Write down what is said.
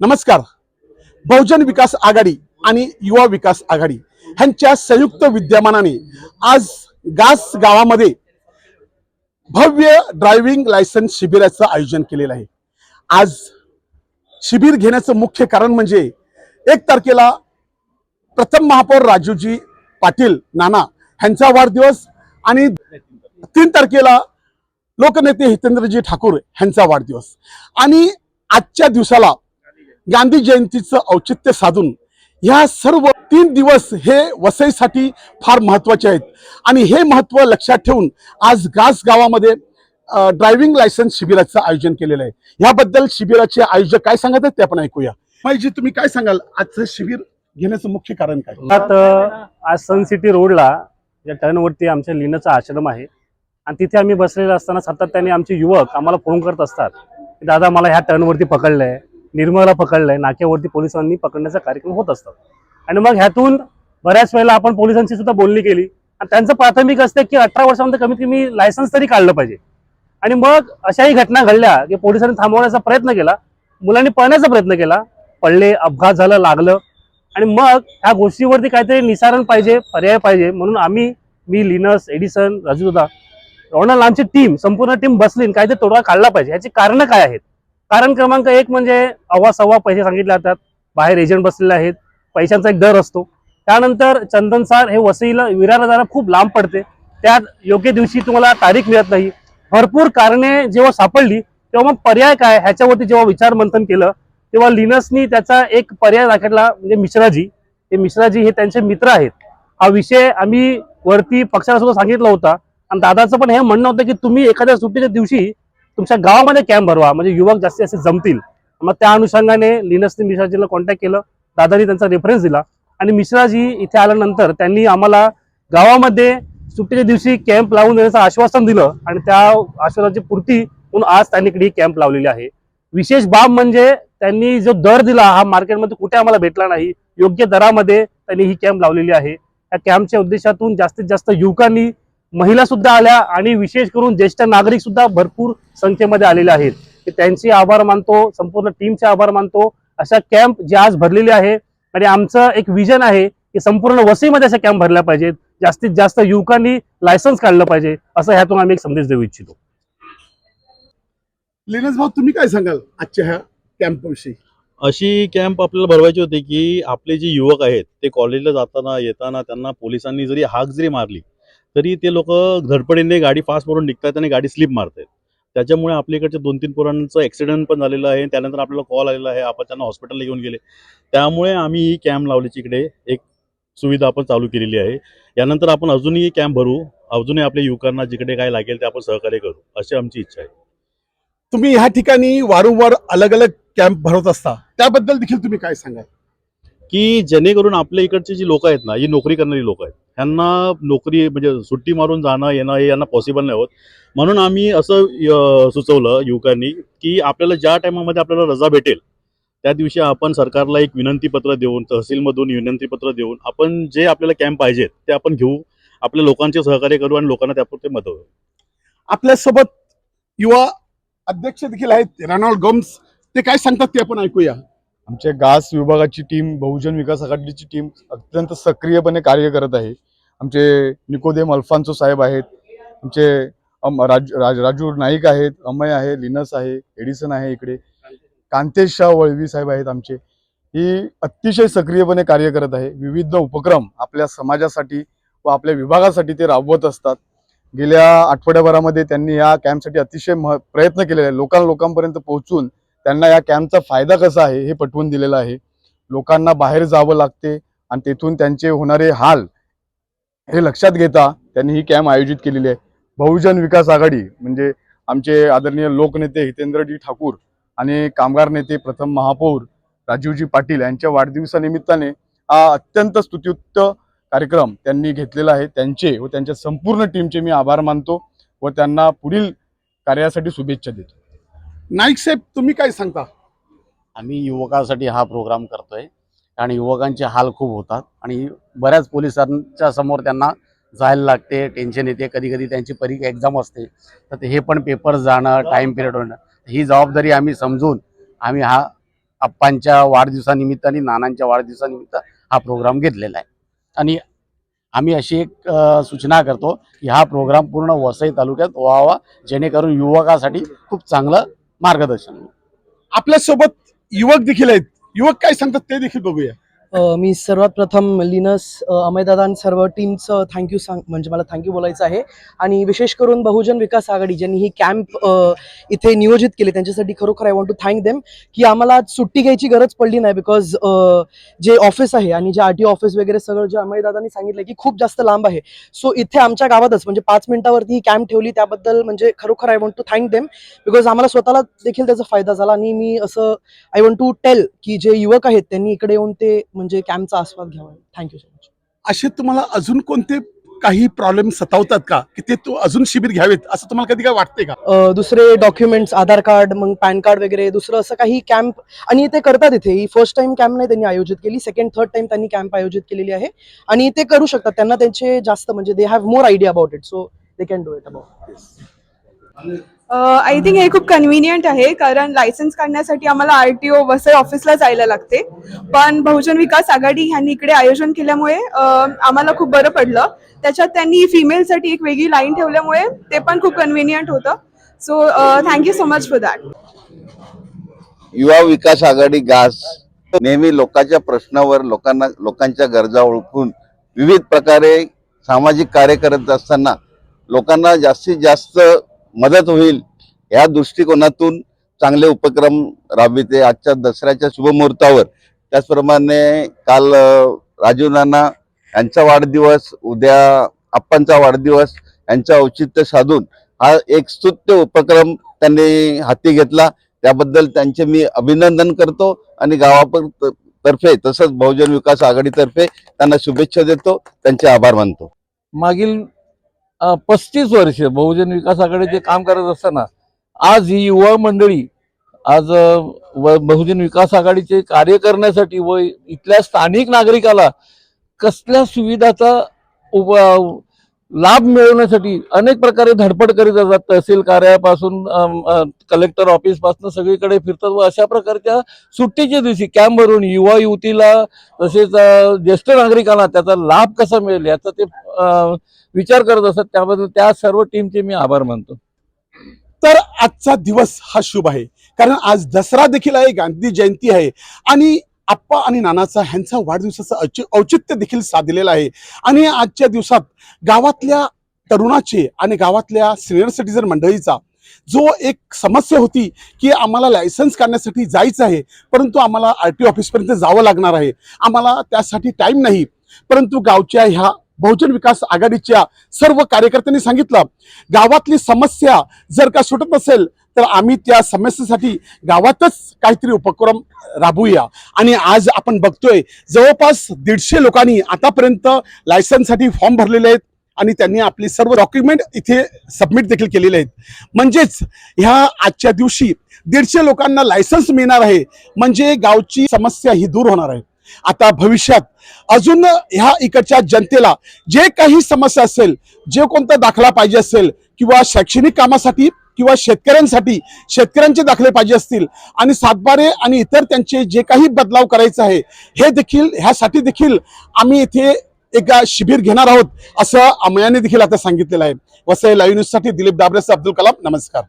नमस्कार. बहुजन विकास आघाडी आणि युवा विकास आघाडी ह्यांच्या संयुक्त विद्यमानाने आज गास गावामध्ये भव्य ड्रायव्हिंग लायसन्स शिबिराचं आयोजन केलेलं आहे. आज शिबिर घेण्याचं मुख्य कारण म्हणजे एक तारखेला प्रथम महापौर राजूजी पाटील नाना ह्यांचा वाढदिवस आणि तीन तारखेला लोकनेते हितेंद्रजी ठाकूर ह्यांचा वाढदिवस. आणि आजच्या दिवसाला गांधी जयंतीचं औचित्य साधून ह्या सर्व तीन दिवस हे वसईसाठी फार महत्त्वाचे आहेत. आणि हे महत्त्व लक्षात ठेवून आज गास गावामध्ये ड्रायव्हिंग लायसन्स शिबिराचं आयोजन केलेलं आहे. याबद्दल शिबिराचे आयोजक काय सांगत आहेत ते आपण ऐकूया. माहिती तुम्ही काय सांगाल? आजचं शिबिर घेण्याचं मुख्य कारण काय? आज सन सिटी रोडला या टर्नवरती आमच्या लिनचा आश्रम आहे. आणि तिथे आम्ही बसलेले असताना सातत्याने आमचे युवक आम्हाला फोन करत असतात. दादा मला ह्या टर्नवरती पकडलंय. निर्मला पकडलंय. नाक्यावरती पोलिसांनी पकडण्याचा कार्यक्रम होत असतात आणि मग ह्यातून बऱ्याच वेळेला आपण पोलिसांची सुद्धा बोलणी केली. आणि त्यांचं प्राथमिक असते की अठरा वर्षामध्ये कमीत कमी लायसन्स तरी काढलं पाहिजे. आणि मग अशाही घटना घडल्या की पोलिसांनी थांबवण्याचा प्रयत्न केला. मुलांनी पळण्याचा प्रयत्न केला. पडले अपघात झाला लागलं. आणि मग ह्या गोष्टीवरती काहीतरी निसारण पाहिजे पर्याय पाहिजे. म्हणून आम्ही मी लिनस एडिसन राजूदा रोनाल आमची टीम संपूर्ण टीम बसली आणि काहीतरी तोडगा काढला पाहिजे. ह्याची कारणं काय आहेत? कारण क्रमांक एक म्हणजे अव्वा सव्वा पैसे सांगितले जातात. बाहेर एजंट बसलेले आहेत. पैशांचा एक दर असतो. त्यानंतर चंदनसार हे वसईला विराला जायला खूप लांब पडते. त्यात योग्य दिवशी तुम्हाला तारीख मिळत नाही. भरपूर कारणे जेव्हा सापडली तेव्हा मग पर्याय काय? ह्याच्यावरती जेव्हा विचार मंथन केलं तेव्हा लिनसनी त्याचा एक पर्याय दाखवला म्हणजे मिश्राजी. हे मिश्राजी हे त्यांचे मित्र आहेत. हा विषय आम्ही वरती पक्षाला सुद्धा सांगितला होता. आणि दादाचं पण हे म्हणणं होतं की तुम्ही एखाद्या सुट्टीच्या दिवशी तुमच्या गावामध्ये कॅम्प भरवा. म्हणजे युवक जास्तीत जास्त जमतील. मग त्या अनुषंगाने लिनसने मिश्राजीला कॉन्टॅक्ट केलं. दादानी त्यांचा रेफरन्स दिला. आणि मिश्राजी इथे आल्यानंतर त्यांनी आम्हाला गावामध्ये सुट्टीच्या दिवशी कॅम्प लावून देण्याचं आश्वासन दिलं. आणि त्या आश्वासनाची पूर्ती म्हणून आज त्यांनी इकडे कॅम्प लावलेली आहे. विशेष बाब म्हणजे त्यांनी जो दर दिला हा मार्केटमध्ये कुठे आम्हाला भेटला नाही योग्य दरामध्ये त्यांनी ही कॅम्प लावलेली आहे. या कॅम्पच्या उद्देशातून जास्तीत जास्त युवकांनी महिला सुद्धा आल्या आणि विशेष करून ज्येष्ठ नागरिक सुद्धा भरपूर संख्येमध्ये आलेले आहेत. की त्यांचे आभार मानतो संपूर्ण टीमचे आभार मानतो. अशा कॅम्प जे आज भरलेले आहे आणि आमचं एक विजन आहे की संपूर्ण वसईमध्ये अशा कॅम्प भरल्या पाहिजेत. जास्तीत जास्त युवकांनी लायसन्स काढलं पाहिजे असं ह्यातून आम्ही एक संदेश देऊ इच्छितो. लिनस भाऊ तुम्ही काय सांगाल आजच्या ह्या कॅम्प विषयी? अशी कॅम्प आपल्याला भरवायची होती की आपले जे युवक आहेत ते कॉलेजला जाताना येताना त्यांना पोलिसांनी जरी हाक जरी मारली तरी ते लोक धडपडीने गाडी फास्ट मारून निघतात आणि गाडी स्लिप मारतात त्याच्यामुळे आपल्याकडच्या दोन तीन पोरांचं ॲक्सिडेंट पण झालेलं आहे. त्यानंतर आपल्याला कॉल आलेला आहे. आपण त्यांना हॉस्पिटलला घेऊन गेले. त्यामुळे आम्ही ही कॅम्प लावल्याची इकडे एक सुविधा आपण चालू केलेली आहे. यानंतर आपण अजूनही कॅम्प भरू. अजूनही आपल्या युवकांना जिकडे काय लागेल ते आपण सहकार्य करू. अशी आमची इच्छा आहे. तुम्ही ह्या ठिकाणी वारंवार अलग अलग कॅम्प भरत असता. त्याबद्दल देखील तुम्ही काय सांगाल? की जेणेकरून आपल्या इकडची जी लोक आहेत ना ही नोकरी करणारी लोक आहेत ह्यांना नोकरी म्हणजे सुट्टी मारून जाणं येणं हे यांना पॉसिबल नाही होत. म्हणून आम्ही असं सुचवलं युवकांनी की आपल्याला ज्या टायमामध्ये आपल्याला रजा भेटेल त्या दिवशी आपण सरकारला एक विनंतीपत्र देऊन तहसीलमधून विनंतीपत्र देऊन आपण जे आपल्याला कॅम्प पाहिजेत ते आपण घेऊ आपल्या लोकांचे सहकार्य करू आणि लोकांना त्यापुरते मदत होईल. आपल्यासोबत युवा अध्यक्ष देखील आहेत रेनॉल्ड गम्स ते काय सांगतात ते आपण ऐकूया. आमच्या गास विभागाची टीम बहुजन विकास आघाडीची टीम अत्यंत सक्रियपणे कार्य करत आहे. आमचे निकोदेम अल्फान्सो साहेब आहेत. आमचे राज राज राजू नाईक आहेत अमय आहे लिनस आहे एडिसन आहे इकडे. कांतेश शाह वळवी साहेब आहेत आमचे. ही अतिशय सक्रियपणे कार्य करत आहे. विविध उपक्रम आपल्या समाजासाठी व आपल्या विभागासाठी ते राबवत असतात. गेल्या आठवड्याभरामध्ये त्यांनी या कॅम्पसाठी अतिशय मह प्रयत्न केलेले आहे लोकां लोकांपर्यंत पोहोचून त्यांना या कॅम्पचा फायदा कसा आहे हे पटवून दिलेलं आहे. लोकांना बाहेर जावं लागते आणि तेथून त्यांचे होणारे हाल हे लक्षात घेता त्यांनी ही कॅम्प आयोजित केलेली आहे. बहुजन विकास आघाडी म्हणजे आमचे आदरणीय लोकनेते हितेंद्रजी ठाकूर आणि कामगार नेते प्रथम महापौर राजीवजी पाटील यांच्या वाढदिवसानिमित्ताने हा अत्यंत स्तुत्युक्त कार्यक्रम त्यांनी घेतलेला आहे. त्यांचे व त्यांच्या संपूर्ण टीमचे मी आभार मानतो व त्यांना पुढील कार्यासाठी शुभेच्छा देतो. नाईक साहेब तुम्ही काय सांगता? आम्ही युवकांसाठी हा प्रोग्राम करतोय आणि युवकांचे हाल खूप होतात आणि बऱ्याच पोलिसांच्या समोर त्यांना जायला लागते टेन्शन येते. कधी कधी त्यांची परीक्षा एक्झाम असते. तर ते हे पण पेपर जाणं टाईम पिरियड होणं ही जबाबदारी आम्ही समजून आम्ही हा आप्पांच्या वाढदिवसानिमित्त आणि नानांच्या वाढदिवसानिमित्त हा प्रोग्राम घेतलेला आहे. आणि आम्ही अशी एक सूचना करतो की हा प्रोग्राम पूर्ण वसई तालुक्यात व्हावा जेणेकरून युवकासाठी खूप चांगलं मार्गदर्शन. आपल्यासोबत युवक देखील आहेत. युवक काय सांगतात ते देखील बघूया. मी सर्वात प्रथम लिनस अ, आणि सर्व टीमचं थँक्यू सांग म्हणजे मला थँक्यू बोलायचं आहे. आणि विशेष करून बहुजन विकास आघाडी ज्यांनी ही कॅम्प इथे नियोजित केली त्यांच्यासाठी खरोखर I want to thank them की आम्हाला सुट्टी घ्यायची गरज पडली नाही बिकॉज जे ऑफिस आहे आणि जे आर टी ऑफिस वगैरे सगळं जे अमयदादांनी सांगितलं की खूप जास्त लांब आहे. सो इथे आमच्या गावातच म्हणजे पाच मिनिटावरती ही कॅम्प ठेवली त्याबद्दल म्हणजे खरोखर I want to thank them because आम्हाला स्वतःला देखील त्याचा फायदा झाला. आणि मी असं आय वॉन्ट टू टेल की जे युवक आहेत त्यांनी इकडे येऊन ते म्हणजे कॅम्पचा आस्वाद घ्यावा. थँक्यू सो मच असे तुम्हाला अजून कोणते काही प्रॉब्लेम सतावतात का? की ते तू अजून शिबिर घ्यावेत असं तुम्हाला कधी काय वाटतंय का? दुसरे डॉक्युमेंट्स आधार कार्ड मग पॅन कार्ड वगैरे दुसरं असं काही कॅम्प आणि ते करतात इथे. ही फर्स्ट टाइम कॅम्प नाही त्यांनी आयोजित केली सेकंड थर्ड टाइम त्यांनी कॅम्प आयोजित केलेली आहे. आणि ते करू शकतात त्यांना त्यांचे जास्त म्हणजे they have more idea about it so they can do it about I think हे खूप कन्व्हिनियंट आहे कारण लायसन्स काढण्यासाठी आम्हाला आर टी ओ वसई ऑफिसला जायला लागते. पण बहुजन विकास आघाडी ह्यांनी इकडे आयोजन केल्यामुळे आम्हाला खूप बरं पडलं. त्याच्यात त्यांनी फिमेलसाठी एक वेगळी लाईन ठेवल्यामुळे ते पण खूप कन्व्हिनियंट होतं. So thank you so much for that Yuva Vikas Aghadi गास नेहमी लोकांच्या प्रश्नावर लोकांना लोकांच्या गरजा ओळखून विविध प्रकारे सामाजिक कार्य करत असताना लोकांना जास्तीत जास्त मदत होईल या दृष्टिकोनातून चांगले उपक्रम राबविते. आजच्या दसऱ्याच्या शुभमुहूर्तावर त्याचप्रमाणे काल अ, राजीव नाना यांचा वाढदिवस उद्या आप्पांचा वाढदिवस यांचं औचित्य साधून हा एक स्तुत्य उपक्रम त्यांनी हाती घेतला. त्याबद्दल त्यांचे मी अभिनंदन करतो आणि गावापर तर्फे तसंच बहुजन विकास आघाडीतर्फे त्यांना शुभेच्छा देतो. त्यांचे आभार मानतो. मागील पस्तीस वर्ष बहुजन विकास आघाडीचे काम करत असताना आज ही युवा मंडळी आज बहुजन विकास आघाडीचे कार्य करण्यासाठी व इथल्या स्थानिक नागरिकाला कसल्या सुविधाचा उप लाभ मिळवण्यासाठी अनेक प्रकारे धडपड करीत असतात तहसील कार्यालयापासून कलेक्टर ऑफिसपासून सगळीकडे फिरतात व अशा प्रकारच्या सुट्टीच्या दिवशी कॅम्प भरून युवा युवतीला तसेच ज्येष्ठ नागरिकांना त्याचा लाभ कसा मिळेल याचा ते विचार करत असतात. त्याबद्दल त्या सर्व टीमचे मी आभार मानतो. तर आजचा दिवस हा शुभ आहे. कारण आज दसरा देखील आहे गांधी जयंती आहे. आणि आप्पा आणि नानाचा ह्यांचा वाढदिवसाचं औचि औचित्य देखील साधलेलं आहे. आणि आजच्या दिवसात गावातल्या तरुणाचे आणि गावातल्या सिनियर सिटीजन मंडळीचा जो एक समस्या होती की आम्हाला लायसन्स काढण्यासाठी जायचं आहे परंतु आम्हाला आर टी ऑफिसपर्यंत जावं लागणार आहे. आम्हाला त्यासाठी टाईम नाही. परंतु गावच्या ह्या बहुजन विकास आघाडीच्या सर्व कार्यकर्त्यांनी सांगितलं गावातली समस्या जर का सुटत नसेल तर आम्ही त्या समस्येसाठी गावातच काहीतरी उपक्रम राबवूया. आणि आज आपण बघतोय जवळपास दीडशे लोकांनी आतापर्यंत लायसन्ससाठी फॉर्म भरलेले आहेत आणि त्यांनी आपली सर्व डॉक्युमेंट इथे सबमिट देखील केलेले आहेत. म्हणजेच ह्या आजच्या दिवशी दीडशे लोकांना लायसन्स मिळणार आहे. म्हणजे गावची समस्या ही दूर होणार आहे. आता भविष्यात अजून ह्या इकडच्या जनतेला जे काही समस्या असेल जे कोणता दाखला पाहिजे असेल किंवा शैक्षणिक कामासाठी किंवा शेतकऱ्यांसाठी शेतकऱ्यांचे दाखले पाहिजे असतील आणि सातबारे आणि इतर त्यांचे जे काही बदलाव करायचे आहे हे देखील ह्यासाठी देखील आम्ही इथे एक शिबिर घेणार आहोत असं अमयाने देखील आता सांगितलेलं आहे. वसई लाईव्ह न्यूजसाठी दिलीप डाबरेसह अब्दुल कलाम नमस्कार.